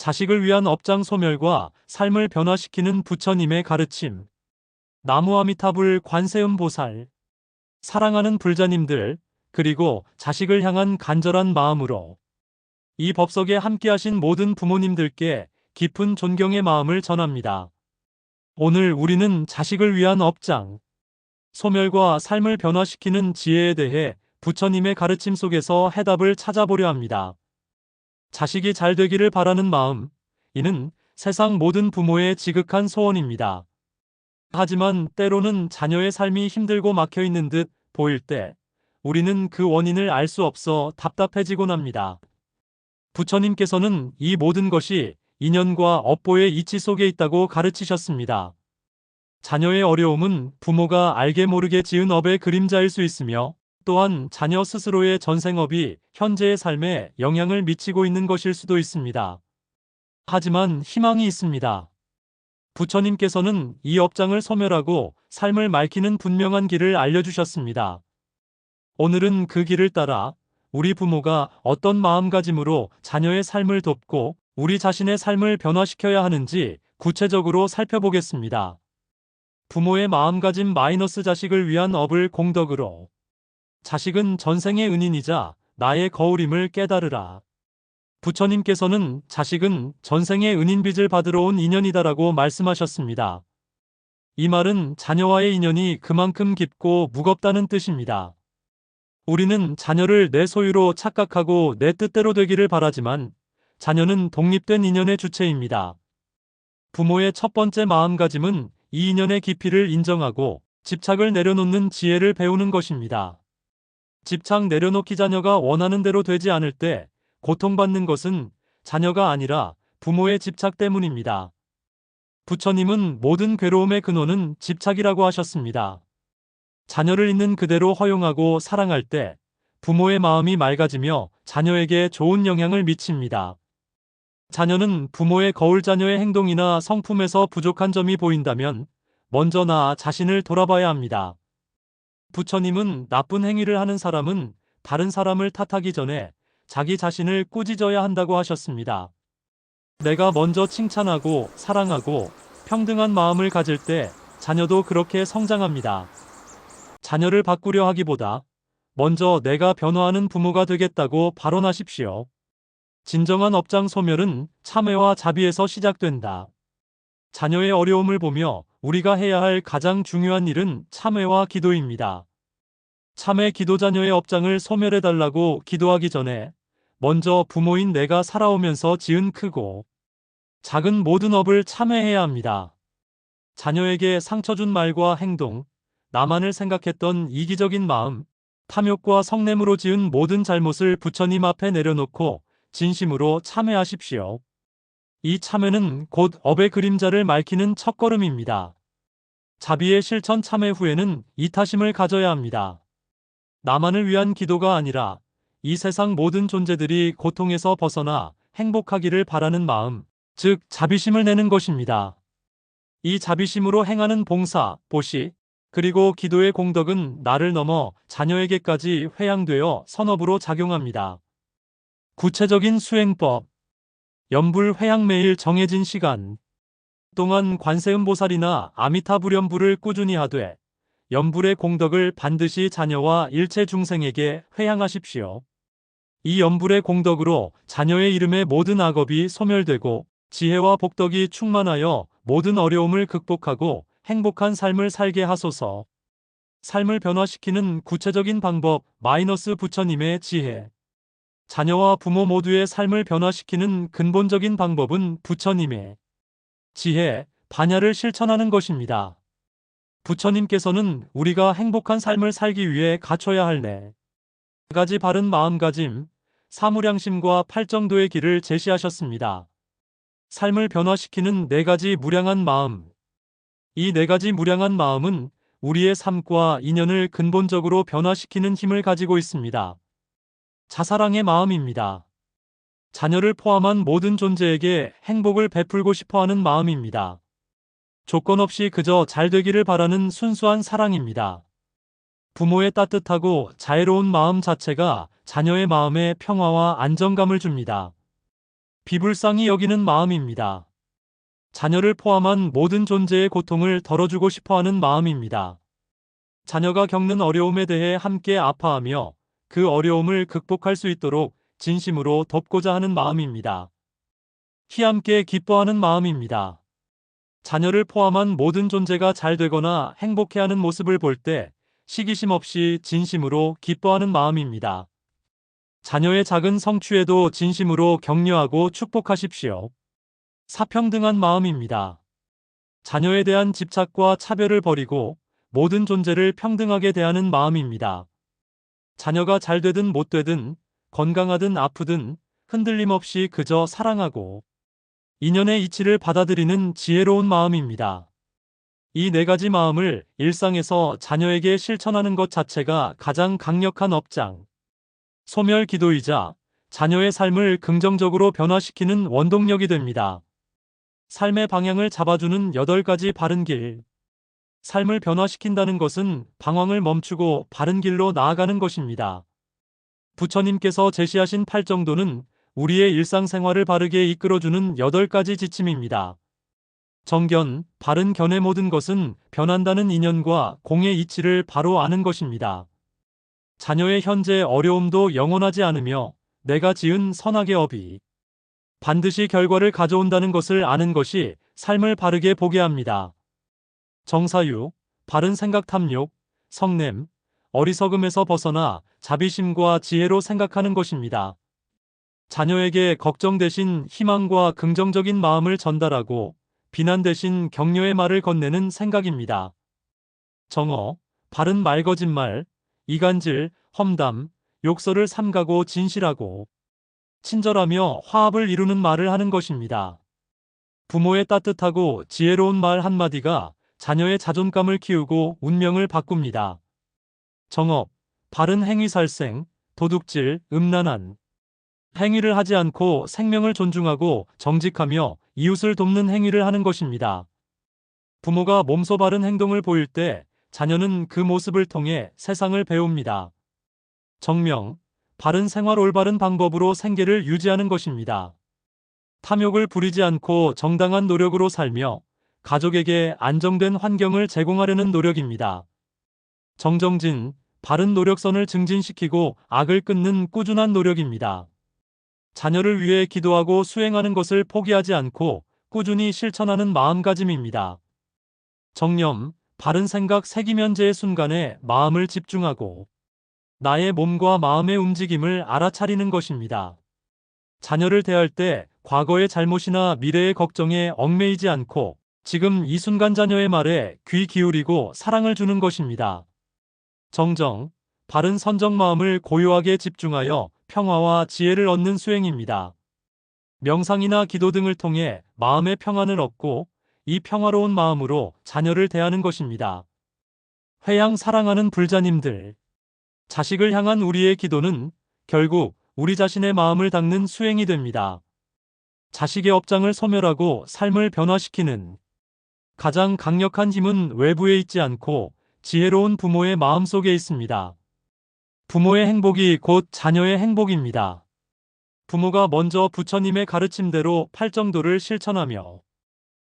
자식을 위한 업장 소멸과 삶을 변화시키는 부처님의 가르침. 나무아미타불 관세음 보살. 사랑하는 불자님들, 그리고 자식을 향한 간절한 마음으로 이 법석에 함께하신 모든 부모님들께 깊은 존경의 마음을 전합니다. 오늘 우리는 자식을 위한 업장, 소멸과 삶을 변화시키는 지혜에 대해 부처님의 가르침 속에서 해답을 찾아보려 합니다. 자식이 잘 되기를 바라는 마음, 이는 세상 모든 부모의 지극한 소원입니다. 하지만 때로는 자녀의 삶이 힘들고 막혀 있는 듯 보일 때 우리는 그 원인을 알 수 없어 답답해지곤 합니다. 부처님께서는 이 모든 것이 인연과 업보의 이치 속에 있다고 가르치셨습니다. 자녀의 어려움은 부모가 알게 모르게 지은 업의 그림자일 수 있으며 또한 자녀 스스로의 전생업이 현재의 삶에 영향을 미치고 있는 것일 수도 있습니다. 하지만 희망이 있습니다. 부처님께서는 이 업장을 소멸하고 삶을 맑히는 분명한 길을 알려주셨습니다. 오늘은 그 길을 따라 우리 부모가 어떤 마음가짐으로 자녀의 삶을 돕고 우리 자신의 삶을 변화시켜야 하는지 구체적으로 살펴보겠습니다. 부모의 마음가짐 마이너스 자식을 위한 업을 공덕으로 자식은 전생의 은인이자 나의 거울임을 깨달으라. 부처님께서는 자식은 전생의 은인빚을 받으러 온 인연이다라고 말씀하셨습니다. 이 말은 자녀와의 인연이 그만큼 깊고 무겁다는 뜻입니다. 우리는 자녀를 내 소유로 착각하고 내 뜻대로 되기를 바라지만 자녀는 독립된 인연의 주체입니다. 부모의 첫 번째 마음가짐은 이 인연의 깊이를 인정하고 집착을 내려놓는 지혜를 배우는 것입니다. 집착 내려놓기 자녀가 원하는 대로 되지 않을 때 고통받는 것은 자녀가 아니라 부모의 집착 때문입니다. 부처님은 모든 괴로움의 근원은 집착이라고 하셨습니다. 자녀를 있는 그대로 허용하고 사랑할 때 부모의 마음이 맑아지며 자녀에게 좋은 영향을 미칩니다. 자녀는 부모의 거울 자녀의 행동이나 성품에서 부족한 점이 보인다면 먼저 나 자신을 돌아봐야 합니다. 부처님은 나쁜 행위를 하는 사람은 다른 사람을 탓하기 전에 자기 자신을 꾸짖어야 한다고 하셨습니다. 내가 먼저 칭찬하고 사랑하고 평등한 마음을 가질 때 자녀도 그렇게 성장합니다. 자녀를 바꾸려 하기보다 먼저 내가 변화하는 부모가 되겠다고 발언하십시오. 진정한 업장 소멸은 참회와 자비에서 시작된다. 자녀의 어려움을 보며 우리가 해야 할 가장 중요한 일은 참회와 기도입니다. 참회 기도 자녀의 업장을 소멸해달라고 기도하기 전에 먼저 부모인 내가 살아오면서 지은 크고 작은 모든 업을 참회해야 합니다. 자녀에게 상처 준 말과 행동, 나만을 생각했던 이기적인 마음, 탐욕과 성냄으로 지은 모든 잘못을 부처님 앞에 내려놓고 진심으로 참회하십시오. 이 참회는 곧 업의 그림자를 맑히는 첫걸음입니다. 자비의 실천 참회 후에는 이타심을 가져야 합니다. 나만을 위한 기도가 아니라 이 세상 모든 존재들이 고통에서 벗어나 행복하기를 바라는 마음, 즉 자비심을 내는 것입니다. 이 자비심으로 행하는 봉사, 보시, 그리고 기도의 공덕은 나를 넘어 자녀에게까지 회양되어 선업으로 작용합니다. 구체적인 수행법 연불 회양 매일 정해진 시간 동안 관세음보살이나 아미타불연불을 꾸준히 하되 연불의 공덕을 반드시 자녀와 일체 중생에게 회양하십시오. 이 연불의 공덕으로 자녀의 이름의 모든 악업이 소멸되고 지혜와 복덕이 충만하여 모든 어려움을 극복하고 행복한 삶을 살게 하소서. 삶을 변화시키는 구체적인 방법 마이너스 부처님의 지혜. 자녀와 부모 모두의 삶을 변화시키는 근본적인 방법은 부처님의 지혜, 반야를 실천하는 것입니다. 부처님께서는 우리가 행복한 삶을 살기 위해 갖춰야 할 네 가지 바른 마음가짐, 사무량심과 팔정도의 길을 제시하셨습니다. 삶을 변화시키는 네 가지 무량한 마음. 이 네 가지 무량한 마음은 우리의 삶과 인연을 근본적으로 변화시키는 힘을 가지고 있습니다. 자사랑의 마음입니다. 자녀를 포함한 모든 존재에게 행복을 베풀고 싶어 하는 마음입니다. 조건 없이 그저 잘 되기를 바라는 순수한 사랑입니다. 부모의 따뜻하고 자애로운 마음 자체가 자녀의 마음에 평화와 안정감을 줍니다. 비불쌍히 여기는 마음입니다. 자녀를 포함한 모든 존재의 고통을 덜어주고 싶어 하는 마음입니다. 자녀가 겪는 어려움에 대해 함께 아파하며 그 어려움을 극복할 수 있도록 진심으로 돕고자 하는 마음입니다. 희함께 기뻐하는 마음입니다. 자녀를 포함한 모든 존재가 잘 되거나 행복해하는 모습을 볼 때 시기심 없이 진심으로 기뻐하는 마음입니다. 자녀의 작은 성취에도 진심으로 격려하고 축복하십시오. 사평등한 마음입니다. 자녀에 대한 집착과 차별을 버리고 모든 존재를 평등하게 대하는 마음입니다. 자녀가 잘 되든 못 되든 건강하든 아프든 흔들림 없이 그저 사랑하고 인연의 이치를 받아들이는 지혜로운 마음입니다. 이 네 가지 마음을 일상에서 자녀에게 실천하는 것 자체가 가장 강력한 업장, 소멸 기도이자 자녀의 삶을 긍정적으로 변화시키는 원동력이 됩니다. 삶의 방향을 잡아주는 여덟 가지 바른 길. 삶을 변화시킨다는 것은 방황을 멈추고 바른 길로 나아가는 것입니다. 부처님께서 제시하신 팔정도는 우리의 일상생활을 바르게 이끌어주는 여덟 가지 지침입니다. 정견, 바른 견의 모든 것은 변한다는 인연과 공의 이치를 바로 아는 것입니다. 자녀의 현재 어려움도 영원하지 않으며 내가 지은 선악의 업이 반드시 결과를 가져온다는 것을 아는 것이 삶을 바르게 보게 합니다. 정사유, 바른 생각 탐욕, 성냄, 어리석음에서 벗어나 자비심과 지혜로 생각하는 것입니다. 자녀에게 걱정 대신 희망과 긍정적인 마음을 전달하고 비난 대신 격려의 말을 건네는 생각입니다. 정어, 바른 말 거짓말, 이간질, 험담, 욕설을 삼가고 진실하고 친절하며 화합을 이루는 말을 하는 것입니다. 부모의 따뜻하고 지혜로운 말 한마디가 자녀의 자존감을 키우고 운명을 바꿉니다. 정업, 바른 행위 살생, 도둑질, 음란한 행위를 하지 않고 생명을 존중하고 정직하며 이웃을 돕는 행위를 하는 것입니다. 부모가 몸소 바른 행동을 보일 때 자녀는 그 모습을 통해 세상을 배웁니다. 정명, 바른 생활 올바른 방법으로 생계를 유지하는 것입니다. 탐욕을 부리지 않고 정당한 노력으로 살며 가족에게 안정된 환경을 제공하려는 노력입니다. 정정진, 바른 노력선을 증진시키고 악을 끊는 꾸준한 노력입니다. 자녀를 위해 기도하고 수행하는 것을 포기하지 않고 꾸준히 실천하는 마음가짐입니다. 정념, 바른 생각 세기면제의 순간에 마음을 집중하고 나의 몸과 마음의 움직임을 알아차리는 것입니다. 자녀를 대할 때 과거의 잘못이나 미래의 걱정에 얽매이지 않고 지금 이 순간 자녀의 말에 귀 기울이고 사랑을 주는 것입니다. 정정, 바른 선정 마음을 고요하게 집중하여 평화와 지혜를 얻는 수행입니다. 명상이나 기도 등을 통해 마음의 평안을 얻고 이 평화로운 마음으로 자녀를 대하는 것입니다. 회양 사랑하는 불자님들. 자식을 향한 우리의 기도는 결국 우리 자신의 마음을 닦는 수행이 됩니다. 자식의 업장을 소멸하고 삶을 변화시키는 가장 강력한 힘은 외부에 있지 않고 지혜로운 부모의 마음 속에 있습니다. 부모의 행복이 곧 자녀의 행복입니다. 부모가 먼저 부처님의 가르침대로 팔정도를 실천하며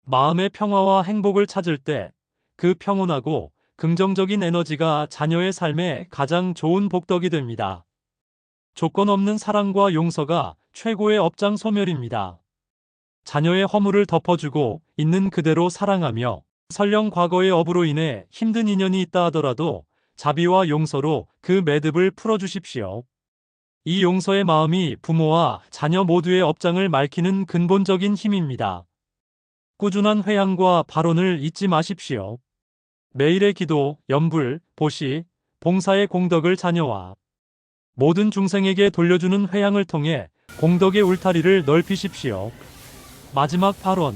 마음의 평화와 행복을 찾을 때 그 평온하고 긍정적인 에너지가 자녀의 삶에 가장 좋은 복덕이 됩니다. 조건 없는 사랑과 용서가 최고의 업장 소멸입니다. 자녀의 허물을 덮어주고 있는 그대로 사랑하며 설령 과거의 업으로 인해 힘든 인연이 있다 하더라도 자비와 용서로 그 매듭을 풀어주십시오. 이 용서의 마음이 부모와 자녀 모두의 업장을 맑히는 근본적인 힘입니다. 꾸준한 회양과 발언을 잊지 마십시오. 매일의 기도, 염불, 보시, 봉사의 공덕을 자녀와 모든 중생에게 돌려주는 회양을 통해 공덕의 울타리를 넓히십시오. 마지막 발언.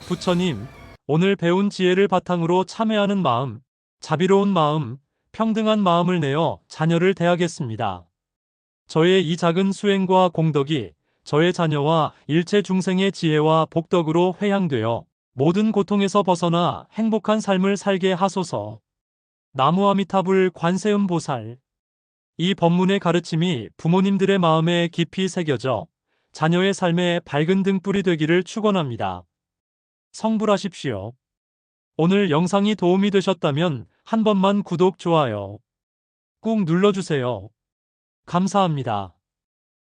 부처님, 오늘 배운 지혜를 바탕으로 참회하는 마음, 자비로운 마음, 평등한 마음을 내어 자녀를 대하겠습니다. 저의 이 작은 수행과 공덕이 저의 자녀와 일체 중생의 지혜와 복덕으로 회양되어 모든 고통에서 벗어나 행복한 삶을 살게 하소서. 나무아미타불 관세음 보살. 이 법문의 가르침이 부모님들의 마음에 깊이 새겨져 자녀의 삶에 밝은 등불이 되기를 축원합니다. 성불하십시오. 오늘 영상이 도움이 되셨다면 한 번만 구독, 좋아요 꾹 눌러주세요. 감사합니다.